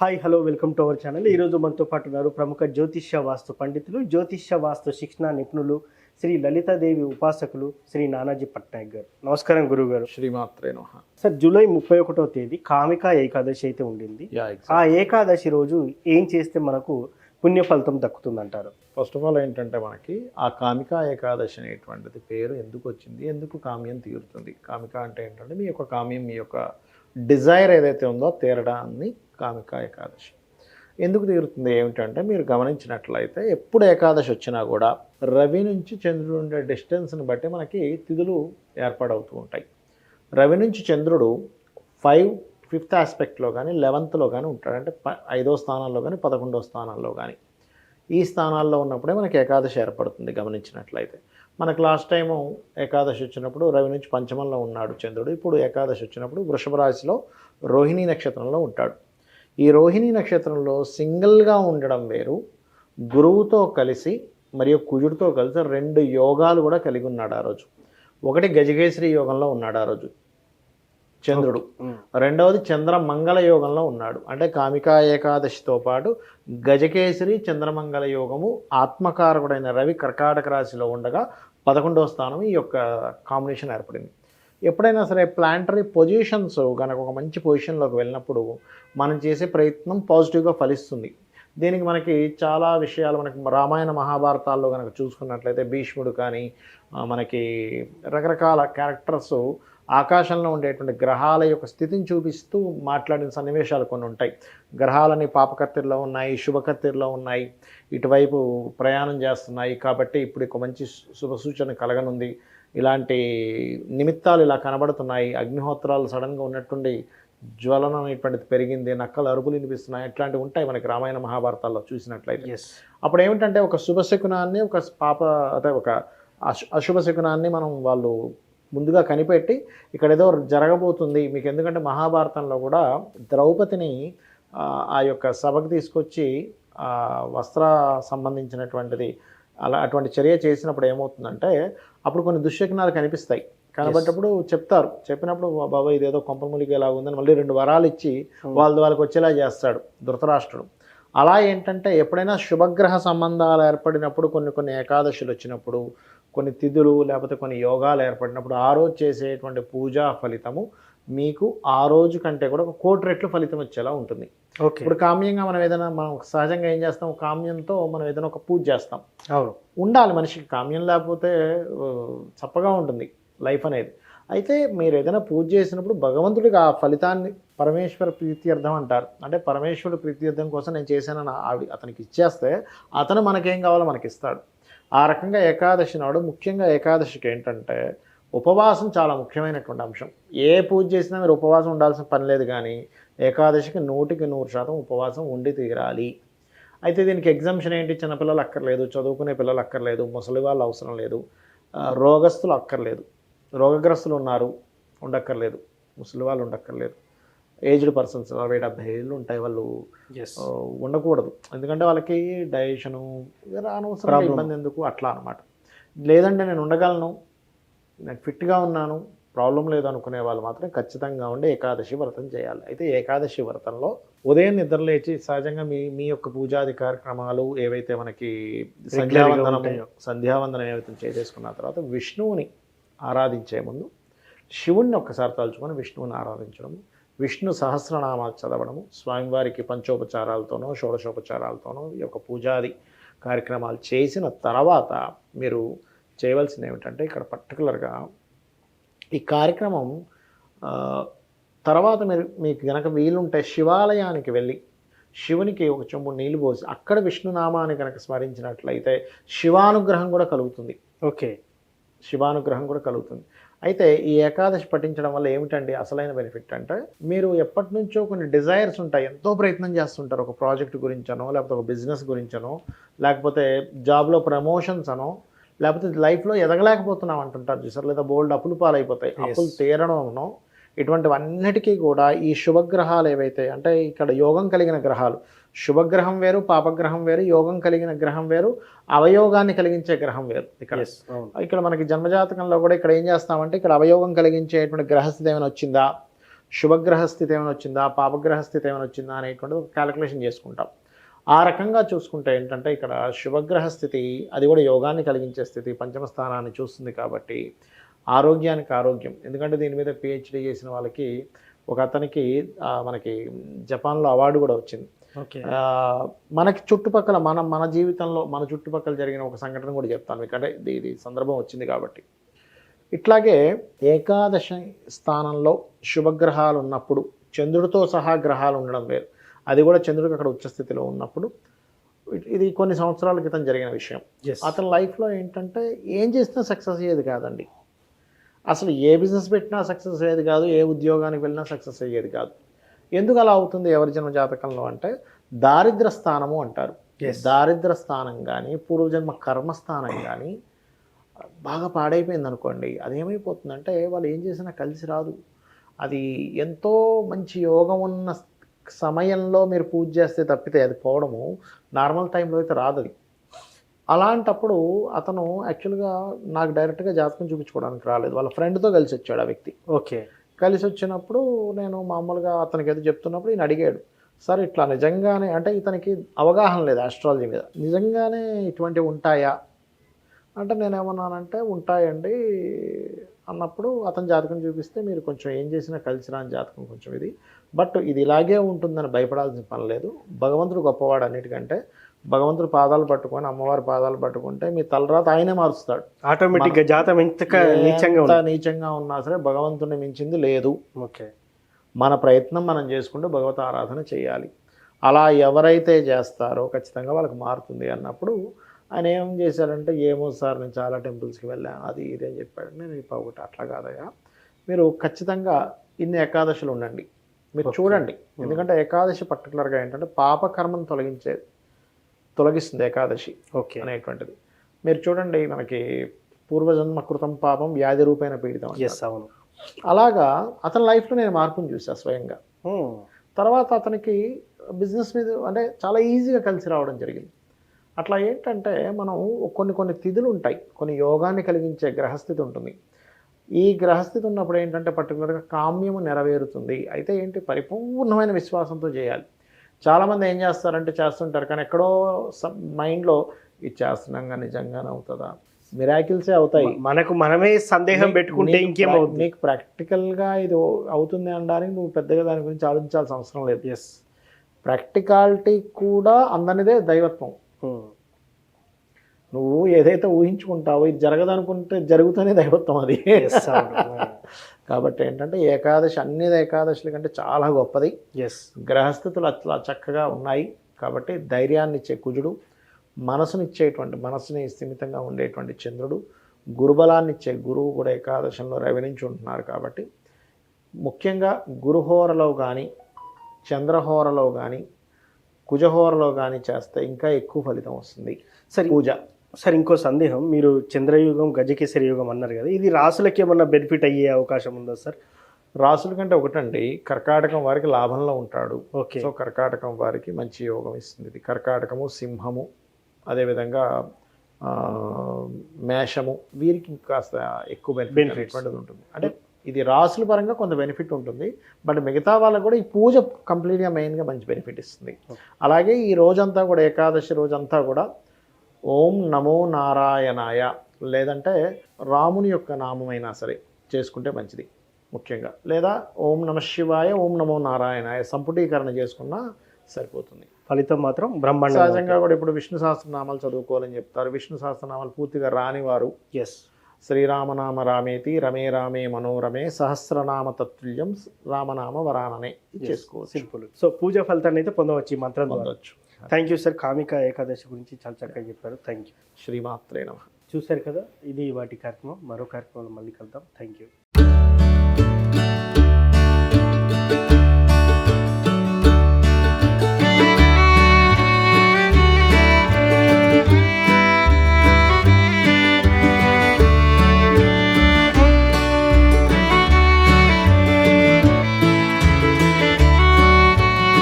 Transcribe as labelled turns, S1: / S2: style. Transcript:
S1: Hi hello welcome to our channel. ఈరోజు మనతో పాటు ఉన్నారు ప్రముఖ జ్యోతిష్య వాస్తు పండితులు జ్యోతిష్య వాస్తు శిక్షణ నిపుణులు శ్రీ లలితాదేవి ఉపాసకులు శ్రీ నానాజీ పట్నాయక్ గారు. నమస్కారం గురువు గారు
S2: శ్రీమాత్రే నమ.
S1: సార్ జూలై ముప్పై ఒకటో తేదీ కామికా ఏకాదశి అయితే ఉండింది. ఆ ఏకాదశి రోజు ఏం చేస్తే మనకు పుణ్య ఫలితం దక్కుతుందంటారు?
S2: ఫస్ట్ ఆఫ్ ఆల్ ఏంటంటే మనకి ఆ కామికా ఏకాదశి అనేటువంటిది పేరు ఎందుకు వచ్చింది ఎందుకు కామ్యం తీరుతుంది? కామిక అంటే ఏంటంటే మీ యొక్క కామ్యం మీ యొక్క డిజైర్ ఏదైతే ఉందో తీరడాన్ని కామిక ఏకాదశి. ఎందుకు తీరుతుంది ఏమిటంటే మీరు గమనించినట్లయితే ఎప్పుడు ఏకాదశి వచ్చినా కూడా రవి నుంచి చంద్రుడు ఉండే డిస్టెన్స్ని బట్టి మనకి తిథులు ఏర్పాడవుతూ ఉంటాయి. రవి నుంచి చంద్రుడు ఫైవ్ ఫిఫ్త్ ఆస్పెక్ట్లో కానీ లెవెన్త్లో కానీ ఉంటాడు. అంటే ప ఐదో స్థానాల్లో కానీ పదకొండో స్థానాల్లో కానీ ఈ స్థానాల్లో ఉన్నప్పుడే మనకి ఏకాదశి ఏర్పడుతుంది గమనించినట్లయితే. మనకు లాస్ట్ టైము ఏకాదశి వచ్చినప్పుడు రవి నుంచి పంచమంలో ఉన్నాడు చంద్రుడు. ఇప్పుడు ఏకాదశి వచ్చినప్పుడు వృషభ రాశిలో రోహిణీ నక్షత్రంలో ఉంటాడు. ఈ రోహిణీ నక్షత్రంలో సింగిల్గా ఉండడం వేరు. గురువుతో కలిసి మరియు కుజుడితో కలిసి రెండు యోగాలు కూడా కలిగి ఉన్నాడు ఆ రోజు. ఒకటి గజకేశ్వరి యోగంలో ఉన్నాడు ఆ రోజు. చంద్రుడు. రెండవది చంద్ర మంగళ యోగంలో ఉన్నాడు. అంటే కామికా ఏకాదశితో పాటు గజకేసరి చంద్రమంగళ యోగము ఆత్మకారకుడైన రవి కర్కాటక రాశిలో ఉండగా పదకొండవ స్థానం ఈ యొక్క కాంబినేషన్ ఏర్పడింది. ఎప్పుడైనా సరే ప్లాంటరీ పొజిషన్స్ కనుక ఒక మంచి పొజిషన్లోకి వెళ్ళినప్పుడు మనం చేసే ప్రయత్నం పాజిటివ్గా ఫలిస్తుంది. దీనికి మనకి చాలా విషయాలు మనకి రామాయణ మహాభారతాల్లో కనుక చూసుకున్నట్లయితే భీష్ముడు కానీ మనకి రకరకాల క్యారెక్టర్స్ ఆకాశంలో ఉండేటువంటి గ్రహాల యొక్క స్థితిని చూపిస్తూ మాట్లాడిన సన్నివేశాలు కొన్ని ఉంటాయి. గ్రహాలని పాపకత్తిరిలో ఉన్నాయి శుభకత్తిరిలో ఉన్నాయి. ఇటువైపు ప్రయాణం చేస్తున్నాయి కాబట్టి ఇప్పుడు ఒక మంచి శుభ సూచన కలగనుంది. ఇలాంటి నిమిత్తాలు ఇలా కనబడుతున్నాయి. అగ్నిహోత్రాలు సడన్గా ఉన్నట్టుండి జ్వలనం అనేటువంటిది పెరిగింది. నక్కలు అరుపులు వినిపిస్తున్నాయి. ఇట్లాంటివి ఉంటాయి మనకి రామాయణ మహాభారతాల్లో చూసినట్లయితే. అప్పుడు ఏమిటంటే ఒక శుభశకునాన్ని ఒక పాప అంటే ఒక అశు అశుభశకునాన్ని మనం వాళ్ళు ముందుగా కనిపెట్టి ఇక్కడ ఏదో జరగబోతుంది. మీకు ఎందుకంటే మహాభారతంలో కూడా ద్రౌపదిని ఆ, యొక్క సభకు తీసుకొచ్చి వస్త్ర సంబంధించినటువంటిది అలా అటువంటి చర్య చేసినప్పుడు ఏమవుతుందంటే అప్పుడు కొన్ని దుశ్శకునాలు కనిపిస్తాయి. కనబడ్డప్పుడు చెప్తారు. చెప్పినప్పుడు బాబా ఇదేదో కొంపములికి ఎలా ఉందని మళ్ళీ రెండు వరాలు ఇచ్చి వాళ్ళది వాళ్ళకి వచ్చేలా చేస్తాడు ధృతరాష్ట్రుడు. అలా ఏంటంటే ఎప్పుడైనా శుభగ్రహ సంబంధాలు ఏర్పడినప్పుడు కొన్ని కొన్ని ఏకాదశులు వచ్చినప్పుడు కొన్ని తిథులు లేకపోతే కొన్ని యోగాలు ఏర్పడినప్పుడు ఆ రోజు చేసేటువంటి పూజా ఫలితము మీకు ఆ రోజు కంటే కూడా ఒక కోటి రెట్లు ఫలితం వచ్చేలా ఉంటుంది.
S1: ఓకే.
S2: ఇప్పుడు కామ్యంగా మనం ఏదైనా మనం సహజంగా ఏం చేస్తాం? కామ్యంతో మనం ఏదైనా ఒక పూజ చేస్తాం.
S1: అవును.
S2: ఉండాలి మనిషికి. కామ్యం లేకపోతే చప్పగా ఉంటుంది లైఫ్ అనేది. అయితే మీరు ఏదైనా పూజ చేసినప్పుడు భగవంతుడికి ఆ ఫలితాన్ని పరమేశ్వర ప్రీత్యర్థం అంటారు. అంటే పరమేశ్వరుడు ప్రీత్యర్థం కోసం నేను చేశానని ఆవిడ అతనికి ఇచ్చేస్తే అతను మనకేం కావాలో మనకి ఇస్తాడు ఆ రకంగా ఏకాదశి నాడు ముఖ్యంగా ఏకాదశికి ఏంటంటే ఉపవాసం చాలా ముఖ్యమైనటువంటి అంశం. ఏ పూజ చేసినా మీరు ఉపవాసం ఉండాల్సిన పని లేదు కానీ ఏకాదశికి నూటికి నూరు శాతం ఉపవాసం ఉండి తీరాలి. అయితే దీనికి ఎగ్జామ్షన్ ఏంటి? చిన్నపిల్లలు అక్కర్లేదు చదువుకునే పిల్లలు అక్కర్లేదు ముసలి వాళ్ళు అవసరం లేదు రోగస్తులు అక్కర్లేదు. రోగగ్రస్తులు ఉన్నారు ఉండక్కర్లేదు. ముసలి వాళ్ళు ఉండక్కర్లేదు. ఏజ్డ్ పర్సన్స్ అరవై డెబ్బై ఏళ్ళు ఉంటాయి వాళ్ళు. ఉండకూడదు. ఎందుకంటే వాళ్ళకి డైజెషను అనవసరం. ఇబ్బంది ఎందుకు? అట్లా అనమాట లేదంటే నేను ఉండగలను. నేను ఫిట్గా ఉన్నాను ప్రాబ్లం లేదు అనుకునే వాళ్ళు మాత్రం ఖచ్చితంగా ఉండి ఏకాదశి వ్రతం చేయాలి అయితే ఏకాదశి వ్రతంలో ఉదయం నిద్ర లేచి సహజంగా మీ మీ యొక్క పూజాది కార్యక్రమాలు ఏవైతే మనకి సంధ్యావందనం. సంధ్యావందనం ఏవైతే చేసేసుకున్న తర్వాత విష్ణువుని ఆరాధించే ముందు శివుణ్ణి ఒక్కసారి తలుచుకొని విష్ణువుని ఆరాధించడం విష్ణు సహస్రనామాలు చదవడము స్వామివారికి పంచోపచారాలతోనో షోడశోపచారాలతోనో ఈ యొక్క పూజాది కార్యక్రమాలు చేసిన తర్వాత మీరు చేయవలసింది ఏమిటంటే ఇక్కడ పర్టికులర్గా ఈ కార్యక్రమం తర్వాత మీరు మీకు గనక వీలుంటే శివాలయానికి వెళ్ళి శివునికి ఒక చెంబు నీళ్ళు పోసి అక్కడ విష్ణునామాన్ని కనుక స్మరించినట్లయితే శివానుగ్రహం కూడా కలుగుతుంది.
S1: ఓకే.
S2: శివానుగ్రహం కూడా కలుగుతుంది. అయితే ఈ ఏకాదశి పఠించడం వల్ల ఏమిటండి అసలైన బెనిఫిట్ అంటే మీరు ఎప్పటి నుంచో కొన్ని డిజైర్స్ ఉంటాయి. ఎంతో ప్రయత్నం చేస్తుంటారు ఒక ప్రాజెక్ట్ గురించనో లేకపోతే ఒక బిజినెస్ గురించనో లేకపోతే జాబ్లో ప్రమోషన్స్ అనో లేకపోతే లైఫ్లో ఎదగలేకపోతున్నాం అంటుంటారు చూసారు? లేదా బోల్డ్ అప్పులు పాలైపోతాయి. అప్పులు తీరడంలో ఇటువంటివన్నిటికీ కూడా ఈ శుభగ్రహాలు ఏవైతే అంటే ఇక్కడ యోగం కలిగిన గ్రహాలు శుభగ్రహం వేరు పాపగ్రహం వేరు యోగం కలిగిన గ్రహం వేరు అవయోగాన్ని కలిగించే గ్రహం వేరు ఇక్కడ. ఇక్కడ మనకి జన్మజాతకంలో కూడా ఇక్కడ ఏం చేస్తామంటే ఇక్కడ అవయోగం కలిగించేటువంటి గ్రహస్థితి ఏమైనా వచ్చిందా? శుభగ్రహ స్థితి ఏమైనా వచ్చిందా? పాపగ్రహ స్థితి ఏమైనా వచ్చిందా? అనేటువంటిది ఒక క్యాలిక్యులేషన్ చేసుకుంటాం. ఆ రకంగా చూసుకుంటే ఏంటంటే ఇక్కడ శుభగ్రహ స్థితి అది కూడా యోగాన్ని కలిగించే స్థితి పంచమ స్థానాన్ని చూస్తుంది కాబట్టి ఆరోగ్యానికి ఆరోగ్యం. ఎందుకంటే దీని మీద పిహెచ్డి చేసిన వాళ్ళకి ఒక అతనికి మనకి జపాన్లో అవార్డు కూడా వచ్చింది. మనకి చుట్టుపక్కల మనం మన జీవితంలో మన చుట్టుపక్కల జరిగిన ఒక సంఘటన కూడా చెప్తాను అంటే ఇది ఇది సందర్భం వచ్చింది కాబట్టి. ఇట్లాగే ఏకాదశ స్థానంలో శుభగ్రహాలు ఉన్నప్పుడు చంద్రుడితో సహా గ్రహాలు ఉండడం వేరు. అది కూడా చంద్రుడికి అక్కడ ఉచ్చస్థితిలో ఉన్నప్పుడు. ఇది కొన్ని సంవత్సరాల క్రితం జరిగిన విషయం. అతని లైఫ్లో ఏంటంటే ఏం చేసినా సక్సెస్ అయ్యేది కాదండి. అసలు ఏ బిజినెస్ పెట్టినా సక్సెస్ అయ్యేది కాదు ఏ ఉద్యోగానికి వెళ్ళినా సక్సెస్ అయ్యేది కాదు. ఎందుకు అలా అవుతుంది ఎవరి జన్మ జాతకంలో అంటే దారిద్ర స్థానము అంటారు. దారిద్ర స్థానం కానీ పూర్వజన్మ కర్మస్థానం కానీ బాగా పాడైపోయింది అనుకోండి. అదేమైపోతుందంటే వాళ్ళు ఏం చేసినా కలిసి రాదు. అది ఎంతో మంచి యోగం ఉన్న సమయంలో మీరు పూజ చేస్తే తప్పితే అది పోవడము నార్మల్ టైంలో అయితే రాదు అది అలాంటప్పుడు అతను యాక్చువల్గా నాకు డైరెక్ట్గా జాతకం చూపించుకోవడానికి రాలేదు. వాళ్ళ ఫ్రెండ్తో కలిసి వచ్చాడు ఆ వ్యక్తి.
S1: ఓకే.
S2: కలిసి వచ్చినప్పుడు నేను మామూలుగా అతనికి ఏదో చెప్తున్నప్పుడు ఈయన అడిగాడు సార్ ఇట్లా నిజంగానే అంటే ఇతనికి అవగాహన లేదు ఆస్ట్రాలజీ మీద. నిజంగానే ఇటువంటివి ఉంటాయా? అంటే నేనేమన్నానంటే ఉంటాయండి. అన్నప్పుడు అతని జాతకం చూపిస్తే మీరు కొంచెం ఏం చేసినా కలిసి రాని జాతకం కొంచెం ఇది. బట్ ఇది ఇలాగే ఉంటుందని భయపడాల్సిన పని లేదు. భగవంతుడు గొప్పవాడు అన్నిటికంటే భగవంతుడు పాదాలు పట్టుకొని అమ్మవారి పాదాలు పట్టుకుంటే మీ తలరాత ఆయనే మారుస్తాడు.
S1: ఆటోమేటిక్గా జాతం ఎంత నీచంగా
S2: నీచంగా ఉన్నా సరే భగవంతుని మించింది లేదు.
S1: ఓకే.
S2: మన ప్రయత్నం మనం చేసుకుంటూ భగవత ఆరాధన చేయాలి. అలా ఎవరైతే చేస్తారో ఖచ్చితంగా వాళ్ళకి మారుతుంది అన్నప్పుడు ఆయన ఏం చేశారంటే ఏమో సార్ నేను చాలా టెంపుల్స్కి వెళ్ళాను అది ఇది అని చెప్పాడు. నేను ఇప్పుడు ఒకటి అట్లా కాదయ్యా. మీరు ఖచ్చితంగా ఇన్ని ఏకాదశులు ఉండండి. మీరు. చూడండి. ఎందుకంటే ఏకాదశి పర్టికులర్గా ఏంటంటే పాపకర్మను తొలగించేది తొలగిస్తుంది ఏకాదశి
S1: ఓకే.
S2: అనేటువంటిది. మీరు చూడండి మనకి పూర్వజన్మ కృతం పాపం వ్యాధి రూపేణ పీడితం.
S1: ఎస్ అవును.
S2: అలాగా అతని లైఫ్లో నేను మార్పుని చూసా స్వయంగా. తర్వాత అతనికి బిజినెస్ మీద అంటే చాలా ఈజీగా కలిసి రావడం జరిగింది. అట్లా ఏంటంటే మనం కొన్ని కొన్ని తిథులు ఉంటాయి. కొన్ని యోగాన్ని కలిగించే గ్రహస్థితి ఉంటుంది. ఈ గ్రహస్థితి ఉన్నప్పుడు ఏంటంటే పర్టికులర్గా కామ్యము నెరవేరుతుంది. అయితే ఏంటి? పరిపూర్ణమైన విశ్వాసంతో చేయాలి. చాలామంది ఏం చేస్తారంటే చేస్తుంటారు. కానీ ఎక్కడో మైండ్లో ఇది చేస్తున్నాగా నిజంగానే అవుతుందా? మిరాకిల్సే అవుతాయి.
S1: మనకు మనమే సందేహం పెట్టుకుంటే
S2: నీకు
S1: ఇంకేం
S2: ప్రా-
S1: అవుతుంది
S2: నీకు ప్రాక్టికల్గా ఇది అవుతుంది అనడానికి నువ్వు పెద్దగా దాని గురించి ఆలోచించాల్సిన అవసరం లేదు.
S1: ఎస్
S2: ప్రాక్టికాలిటీ కూడా అందనిదే దైవత్వం. నువ్వు ఏదైతే ఊహించుకుంటావో ఇది జరగదనుకుంటే జరుగుతూనే దైవత్వం అది. కాబట్టి ఏంటంటే ఏకాదశి అన్ని ఏకాదశుల కంటే చాలా గొప్పది.
S1: ఎస్
S2: గ్రహస్థితులు అట్లా చక్కగా ఉన్నాయి. కాబట్టి ధైర్యాన్ని ఇచ్చే కుజుడు మనసునిచ్చేటువంటి మనసుని స్థిమితంగా ఉండేటువంటి చంద్రుడు గురుబలాన్ని ఇచ్చే గురువు కూడా ఏకాదశంలో రవినించి ఉంటున్నారు కాబట్టి ముఖ్యంగా గురుహోరలో కానీ చంద్రహోరలో కానీ కుజహోరలో కానీ చేస్తే ఇంకా ఎక్కువ ఫలితం వస్తుంది.
S1: సరే
S2: పూజ.
S1: సార్ ఇంకో సందేహం. మీరు చంద్రయుగం గజకేసరి యుగం అన్నారు కదా ఇది రాసులకి ఏమన్నా బెనిఫిట్ అయ్యే అవకాశం ఉందా సార్?
S2: రాసుల కంటే ఒకటండి కర్కాటకం వారికి లాభంలో ఉంటాడు.
S1: ఓకే.
S2: సో కర్కాటకం వారికి మంచి యోగం ఇస్తుంది. ఇది కర్కాటకము సింహము అదేవిధంగా మేషము వీరికి కాస్త ఎక్కువ బెనిఫిట్ ఉంటుంది. అంటే ఇది రాసుల పరంగా కొంత బెనిఫిట్ ఉంటుంది. బట్ మిగతా వాళ్ళకు కూడా ఈ పూజ కంప్లీట్గా మెయిన్గా మంచి బెనిఫిట్ ఇస్తుంది. అలాగే ఈ రోజంతా కూడా ఏకాదశి రోజంతా కూడా ఓం నమో నారాయణాయ లేదంటే రాముని యొక్క నామమైనా సరే చేసుకుంటే మంచిది ముఖ్యంగా. లేదా ఓం నమ శివాయ ఓం నమో నారాయణాయ సంపుటీకరణ చేసుకున్నా సరిపోతుంది.
S1: ఫలితం మాత్రం బ్రహ్మాండం
S2: సహజంగా కూడా ఇప్పుడు విష్ణు సహస్రనామాలు చదువుకోవాలని చెప్తారు. విష్ణు సహస్రనామాలు పూర్తిగా రాని వారు
S1: ఎస్
S2: శ్రీరామనామ రామేతి రమే రామే మనోరమే సహస్రనామ తత్తుల్యం రామనామ వరాననే చేసుకోవచ్చు.
S1: సింపుల్ సో పూజ ఫలితాన్ని అయితే పొందవచ్చు ఈ మంత్రం
S2: పొందొచ్చు.
S1: Thank you sir Kamika Ekadashi గురించి చాలా చక్కగా చెప్పారు. థ్యాంక్ యూ
S2: శ్రీమాత్రే నమ.
S1: చూశారు కదా? ఇది వాటి కార్యక్రమం. మరో కార్యక్రమంలో మళ్ళీ కలుద్దాం. Thank you